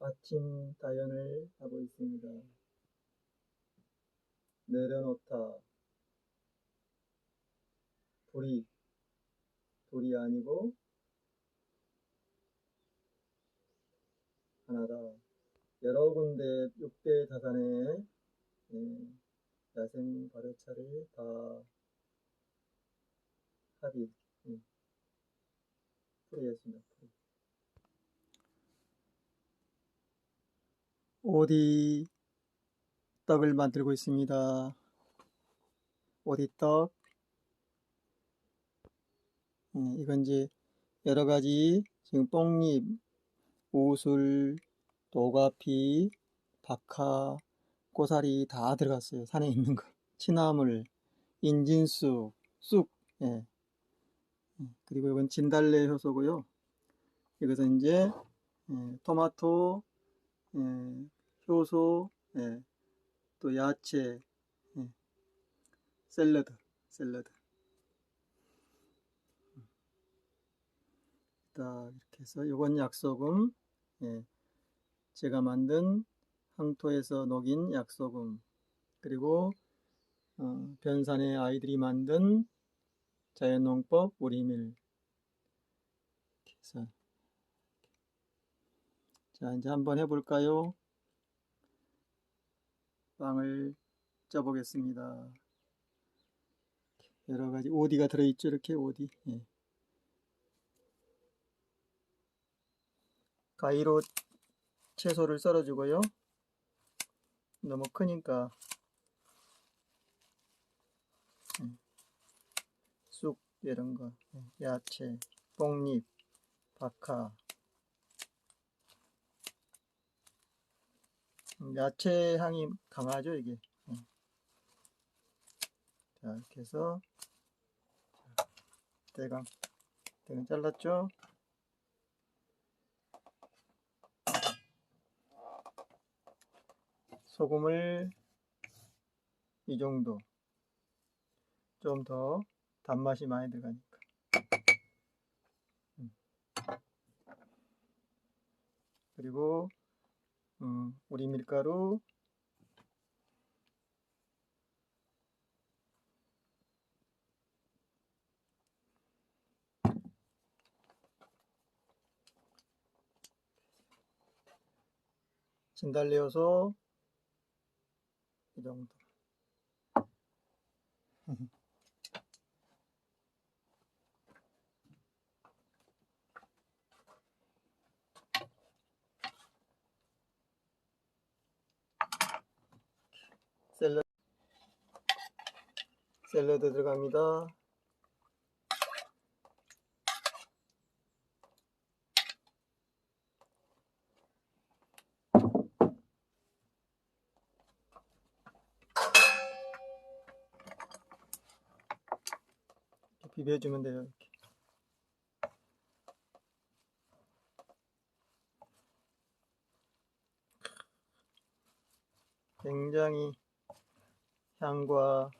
아침 다연을 하고 있습니다. 내려놓다. 불이, 불이 아니고 하나다. 여러 군데 6대 다산의 예, 야생 발효차를 다 합의, 예, 풀이했습니다. 풀이. 오디 떡을 만들고 있습니다. 오디떡. 예, 이건 이제 여러 가지 지금 뽕잎, 우술, 도가피, 박하, 고사리 다 들어갔어요. 산에 있는 거. 치나물, 인진쑥, 쑥. 예. 예, 그리고 이건 진달래 효소고요. 이것은 이제 예, 토마토, 예, 효소, 예, 또 야채, 예, 샐러드, 샐러드. 자, 이렇게 해서 이건 약소금, 예, 제가 만든 황토에서 녹인 약소금, 그리고 어, 변산의 아이들이 만든 자연농법 우리밀. 자, 이제 한번 해볼까요? 빵을 쪄보겠습니다. 여러 가지 오디가 들어있죠, 이렇게 오디. 예. 가위로 채소를 썰어주고요. 너무 크니까 예. 쑥 이런 거, 예. 야채, 뽕잎, 박하. 음, 야채 향이 강하죠, 이게. 예. 자, 이렇게 해서 대강 대강 잘랐죠? 소금을 이 정도. 좀 더 단맛이 많이 들어가니까. 음. 그리고 음, 우리 밀가루. 진달래 효소 이 정도 샐러드 샐러드 들어갑니다. 비벼주면 돼요. 이렇게. 굉장히 향과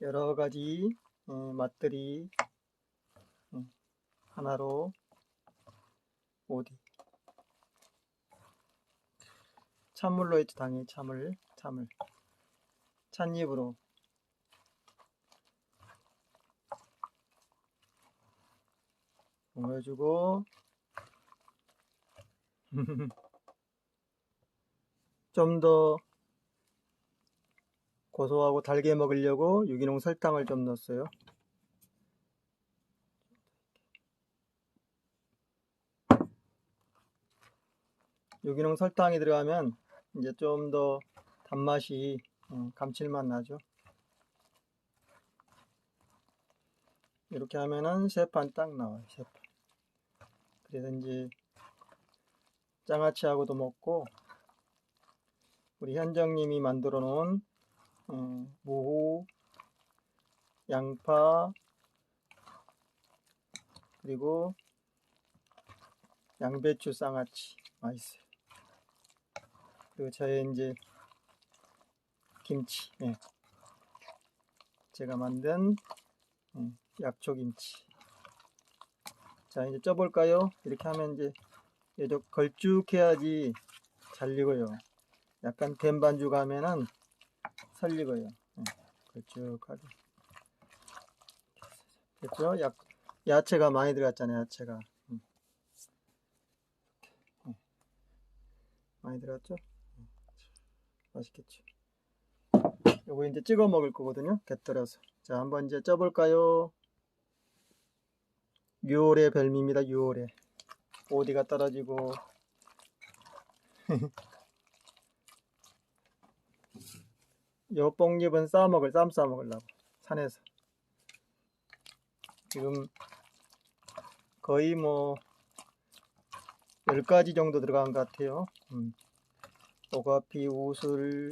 여러 가지 어, 맛들이 어, 하나로 오디 찬물로 했죠 당연히 참을 참을 찻잎으로 옮겨주고 좀 더 고소하고 달게 먹으려고 유기농 설탕을 좀 넣었어요. 유기농 설탕이 들어가면 이제 좀 더 단맛이 어, 감칠맛 나죠. 이렇게 하면은 세 판 딱 나와요. 세 판. 그래서 이제 장아찌하고도 먹고 우리 현정님이 만들어 놓은 어, 무호, 양파 그리고 양배추 쌍아찌 맛있어요. 그리고 저의 이제 김치, 예. 제가 만든 예, 약초김치. 자 이제 쪄볼까요? 이렇게 하면 이제 얘도 걸쭉해야지 잘 익어요. 약간 된 반죽 하면은 설 익어요. 예, 걸쭉하게. 됐죠? 야, 야채가 많이 들어갔잖아요. 야채가. 음. 음. 많이 들어갔죠? 음. 맛있겠죠? 요거 이제 찍어 먹을 거거든요. 곁들여서. 자, 한번 이제 쪄볼까요? 6월의 별미입니다. 6월에. 어디가 떨어지고. 요 뽕잎은 싸먹을, 쌈 싸먹으려고. 산에서. 지금 거의 뭐 10가지 정도 들어간 것 같아요. 음. 오가피, 우슬,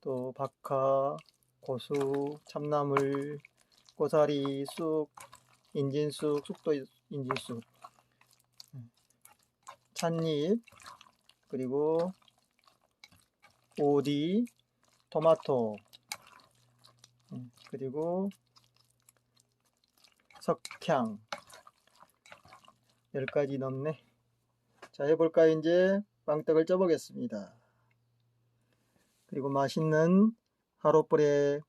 또 박하, 고수, 참나물, 고사리, 쑥, 인진쑥, 쑥도 인진쑥, 음. 찻잎, 그리고 오디, 토마토, 음, 그리고 석향. 10가지 넘네. 자 해볼까? 이제 빵떡을 쪄보겠습니다 그리고 맛있는 하루불에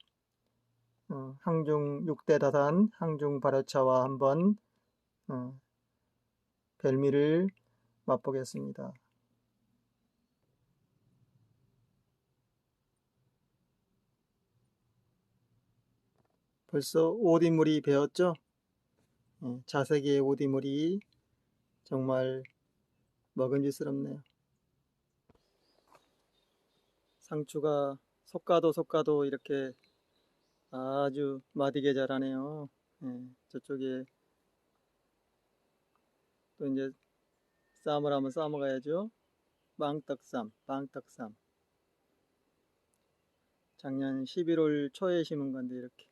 어, 항중 6대 다단 항중 발효차와 한번 어, 별미를 맛보겠습니다 벌써 오디물이 배었죠? 예, 자색의 오디물이 정말 먹음직스럽네요. 상추가 속가도 속가도 이렇게 아주 마디게 자라네요. 예, 저쪽에 또 이제 쌈을 한번 싸 먹어야죠. 빵떡쌈, 빵떡쌈. 작년 11월 초에 심은 건데 이렇게.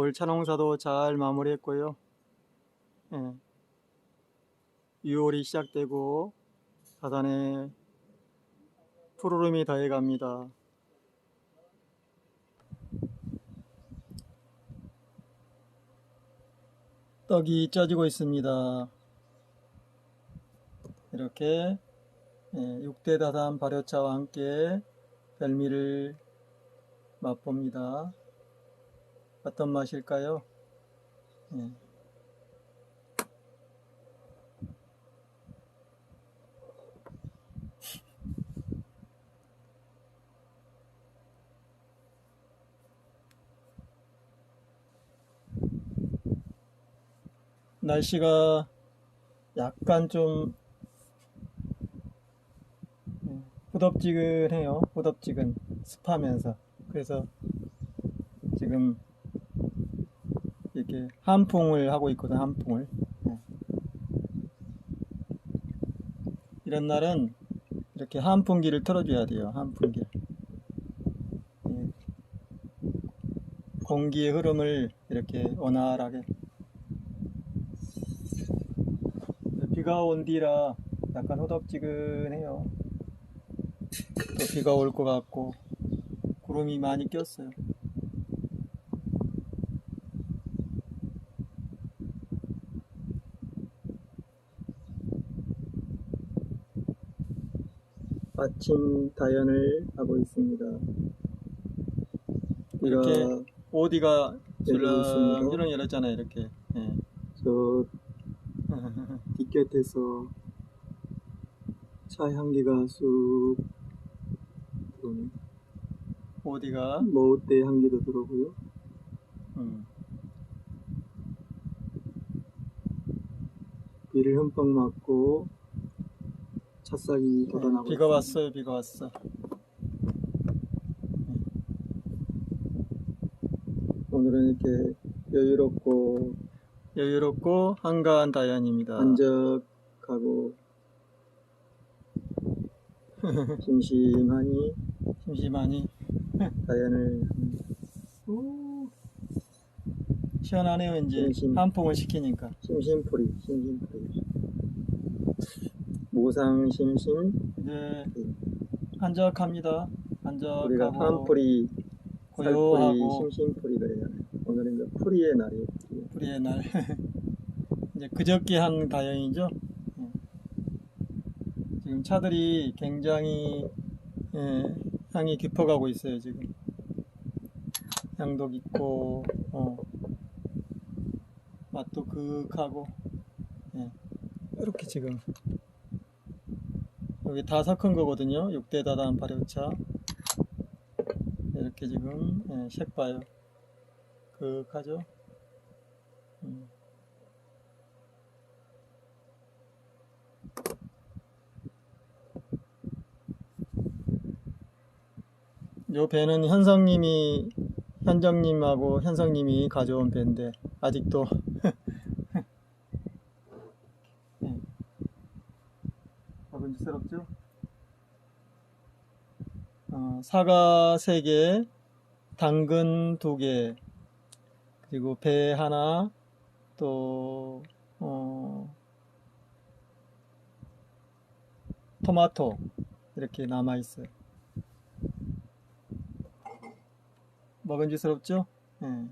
올 차 농사도 잘 마무리했고요. 예. 6월이 시작되고 사단에 푸르름이 더해갑니다. 떡이 쪄지고 있습니다. 이렇게 예, 6대 다단 발효차와 함께 별미를 맛봅니다. 어떤 맛일까요? 예. 날씨가 약간 좀 예, 후덥지근해요. 후덥지근 습하면서 그래서 지금 이렇게 한풍을 하고 있거든 한풍을 예. 이런 날은 이렇게 한풍기를 틀어줘야 돼요 한풍기 예. 공기의 흐름을 이렇게 원활하게 비가 온 뒤라 약간 허덥지근해요. 또 비가 올 것 같고 구름이 많이 꼈어요. 아침 다연을 하고 있습니다. 이렇게 어디가 있습니다. 줄렁줄렁 열었잖아요 이렇게 예. 저 뒷곁에서 차 향기가 쑥 들어오네. 어디가 머우대 향기도 들어오고요. 음. 비를 흠뻑 맞고 찻싹이 돋아나고 비가 있습니다. 왔어요 비가 왔어. 오늘은 이렇게 여유롭고 여유롭고 한가한 다연입니다. 한적하고 심심하니 심심하니? 다연을 오. 시원하네요 이제. 심심. 한풍을 시키니까. 심심풀이 심심풀이 모상심심 이제 한적합니다. 우리가 한적하고 한풀이 살풀이 고요하고 심심풀이 그래잖아요. 오늘은 이제 풀이의 날이에요 풀이. 불의의 날. 이제 그저께 한 다연이죠? 예. 지금 차들이 굉장히 예, 향이 깊어가고 있어요 지금. 향도 깊고 어, 맛도 그윽하고 예. 이렇게 지금 여기 다 섞은 거거든요. 6대 다단 발효차. 이렇게 지금 예, 색 봐요. 그윽하죠? 음. 요 배는 현성님이 현정님하고 현성님이 가져온 배인데 아직도 네. 먹은지스럽죠? 어, 사과 3개, 당근 2개, 그리고 배 하나, 또 어, 토마토 이렇게 남아 있어요. 먹은지스럽죠? 예.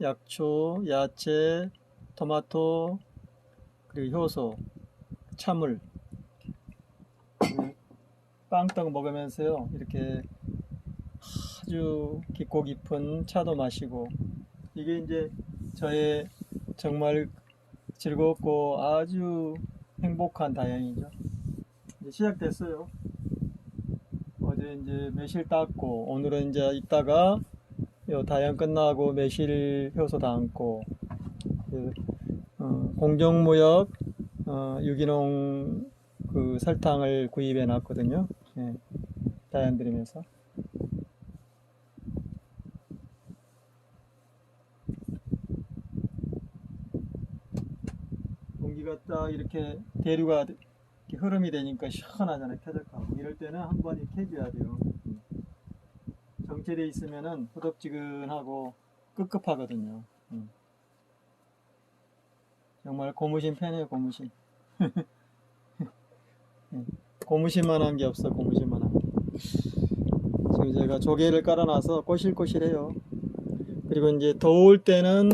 약초, 야채, 토마토, 그리고 효소, 그리고 빵떡 먹으면서요, 이렇게 아주 깊고 깊은 차도 마시고, 이게 이제 저의 정말 즐겁고 아주 행복한 다행이죠. 이제 시작됐어요. 어제 이제 매실 땄고 오늘은 이제 이따가 요 다연 끝나고 매실 효소 담고 그, 어, 공정무역 어, 유기농 그 설탕을 구입해 놨거든요. 예, 다연 드리면서 공기가 딱 이렇게 대류가 이렇게 흐름이 되니까 시원하잖아요. 쾌적하고 이럴 때는 한 번 이렇게 해줘야 돼요. 정체돼 있으면은 후덥지근하고 끄급하거든요. 음. 정말 고무신 팬이에요, 고무신. 음. 고무신만한 게 없어, 고무신만한 게. 지금 제가 조개를 깔아놔서 꼬실꼬실해요. 그리고 이제 더울 때는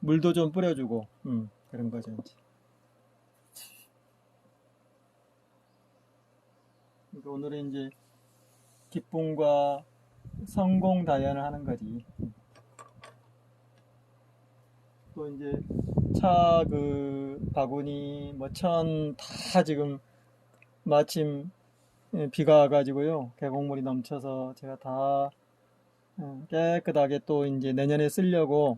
물도 좀 뿌려주고, 음, 그런 거죠, 이제. 그러니까 오늘은 이제 기쁨과 성공 다연을 하는 거지. 또 이제 차 그 바구니 뭐 천 다 지금 마침 예, 비가 와가지고요 계곡물이 넘쳐서 제가 다 어, 깨끗하게 또 이제 내년에 쓰려고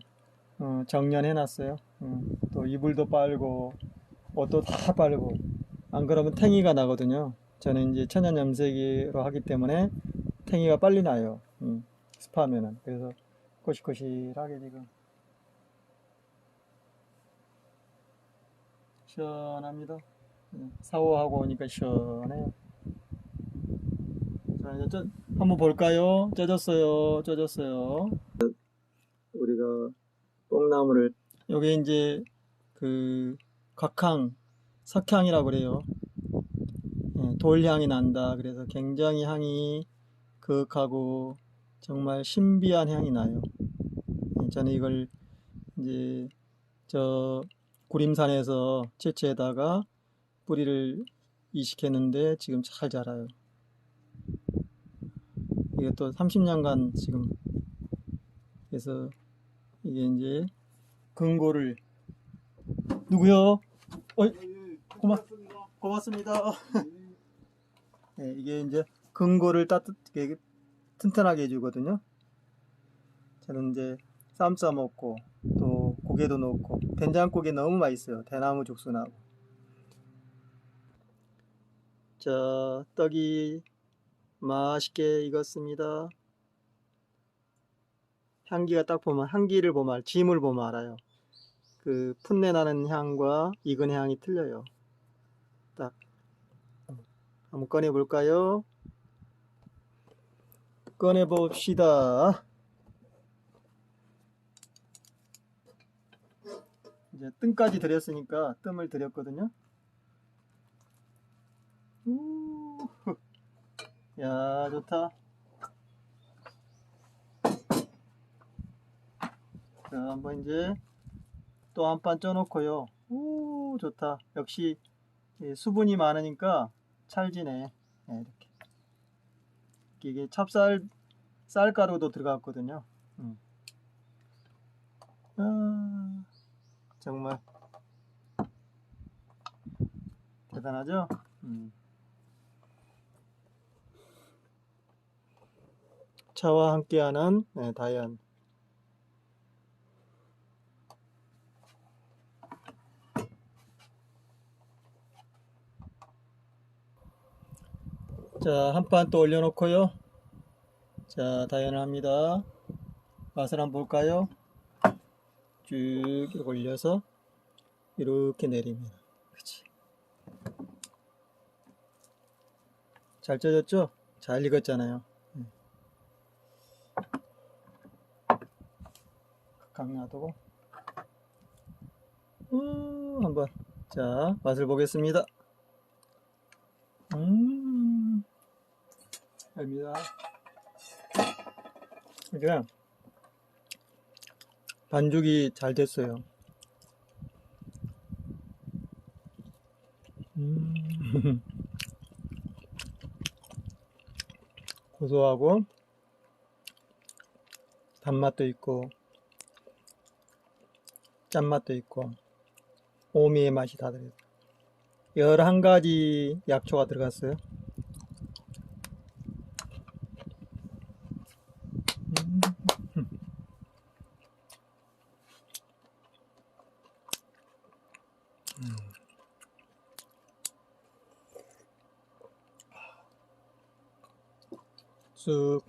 어, 정년해 놨어요. 어, 또 이불도 빨고 옷도 다 빨고 안 그러면 탱이가 나거든요. 저는 이제 천연 염색으로 하기 때문에 탱이가 빨리 나요. 음, 습하면은. 그래서 꼬실꼬실하게 지금. 시원합니다. 음, 샤워하고 오니까 시원해요. 자, 자, 이제 쪄, 한번 볼까요? 쪄졌어요. 쪄졌어요. 우리가 뽕나무를 여기 이제 그 각향, 석향이라고 그래요. 예, 돌향이 난다. 그래서 굉장히 향이 그윽하고 정말 신비한 향이 나요. 예, 저는 이걸 이제 저 구림산에서 채취에다가 뿌리를 이식했는데 지금 잘 자라요. 이게 또 30년간 지금 그래서 이게 이제 근고를 누구요? 어이, 고마, 고맙습니다. 네, 이게 이제 근고를 따뜻하게 튼튼하게 해주거든요. 저는 이제 쌈 싸 먹고 또 고개도 넣고 된장국이 너무 맛있어요. 대나무 죽순하고. 자, 떡이 맛있게 익었습니다. 향기가 딱 보면 향기를 보면 알- 짐을 보면 알아요. 그 풋내 나는 향과 익은 향이 틀려요. 딱 한번 꺼내 볼까요? 꺼내 봅시다. 이제 뜸까지 드렸으니까 뜸을 드렸거든요. 우, 야 좋다. 자, 한번 이제 또 한 판 쪄놓고요. 오, 좋다. 역시 이 수분이 많으니까 찰지네. 네, 이렇게. 이게 찹쌀 쌀가루도 들어갔거든요. 음. 아, 정말 대단하죠? 음. 차와 함께하는 네, 다이안. 자, 한 판 또 올려놓고요. 자, 다이언을 합니다. 맛을 한번 볼까요? 쭉 올려서 이렇게 내립니다. 그치. 잘 쪄졌죠? 잘 익었잖아요. 음. 각 놔두고. 음, 한번. 자, 맛을 보겠습니다. 음, 됩니다. 이게 반죽이 잘 됐어요. 음, 고소하고 단맛도 있고 짠맛도 있고 오미의 맛이 다 들어있어요. 11가지 약초가 들어갔어요. 쑥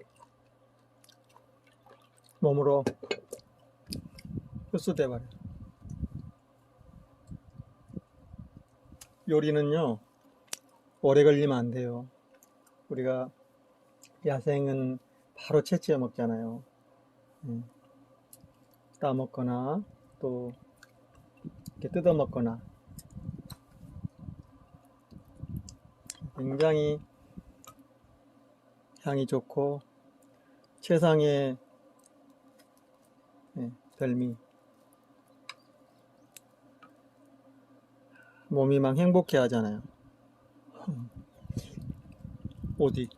몸으로 흡수돼버려. 요리는요, 오래 걸리면 안 돼요. 우리가 야생은 바로 채취해 먹잖아요. 음. 따 먹거나 또 이렇게 뜯어 먹거나 굉장히 향이 좋고 최상의 예, 별미 몸이 막 행복해 하잖아요. 어디?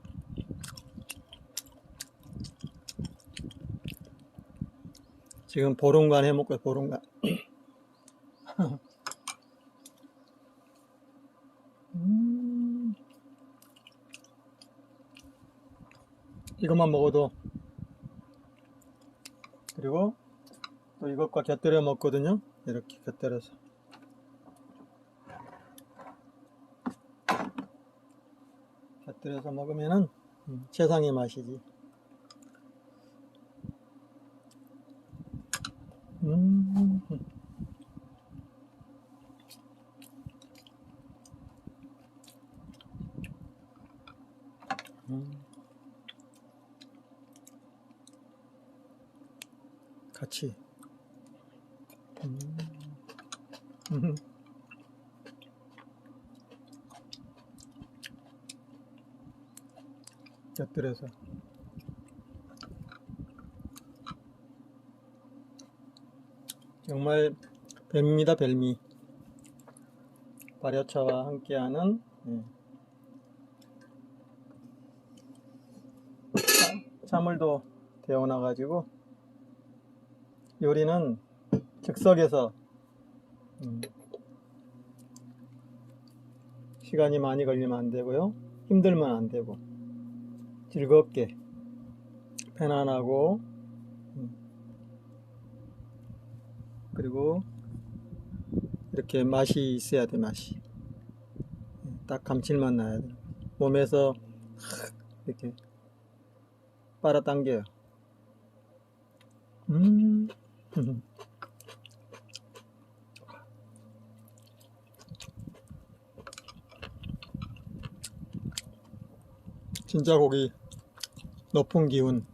지금 보름간 해먹고 보름간. 이것만 먹어도 그리고 또 이것과 곁들여 먹거든요. 이렇게 곁들여서. 곁들여서 먹으면은 음, 최상의 맛이지. 음. 음. 같이. 음. 음. 곁들여서. 정말 뱀입니다, 별미. 발효차와 함께하는 예. 차- 차물도 데워놔 가지고 요리는 즉석에서 음, 시간이 많이 걸리면 안 되고요. 힘들면 안 되고 즐겁게 편안하고 음, 그리고 이렇게 맛이 있어야 돼 맛이. 딱 감칠맛 나야 돼. 몸에서 확 이렇게 빨아당겨요. 음 진짜 고기 높은 기운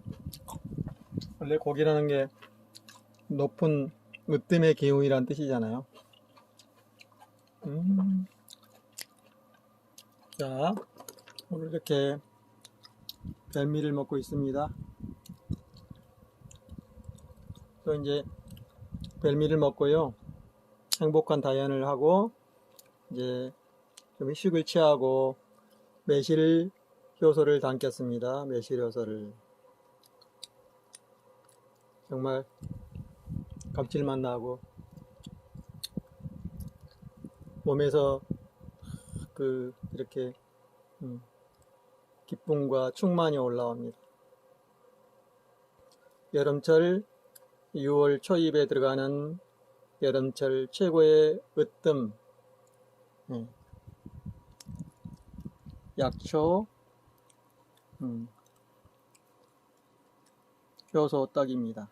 원래 고기라는 게 높은 으뜸의 기운이란 뜻이잖아요 음. 자, 오늘 이렇게 별미를 먹고 있습니다. 또 이제 별미를 먹고요. 행복한 다이언을 하고 이제 좀 휴식을 취하고 매실 효소를 담겠습니다. 매실 효소를 정말 감칠맛 나고 몸에서 그 이렇게 음, 기쁨과 충만이 올라옵니다. 여름철 6월 초입에 들어가는 여름철 최고의 으뜸 예. 약초 음, 효소 떡입니다.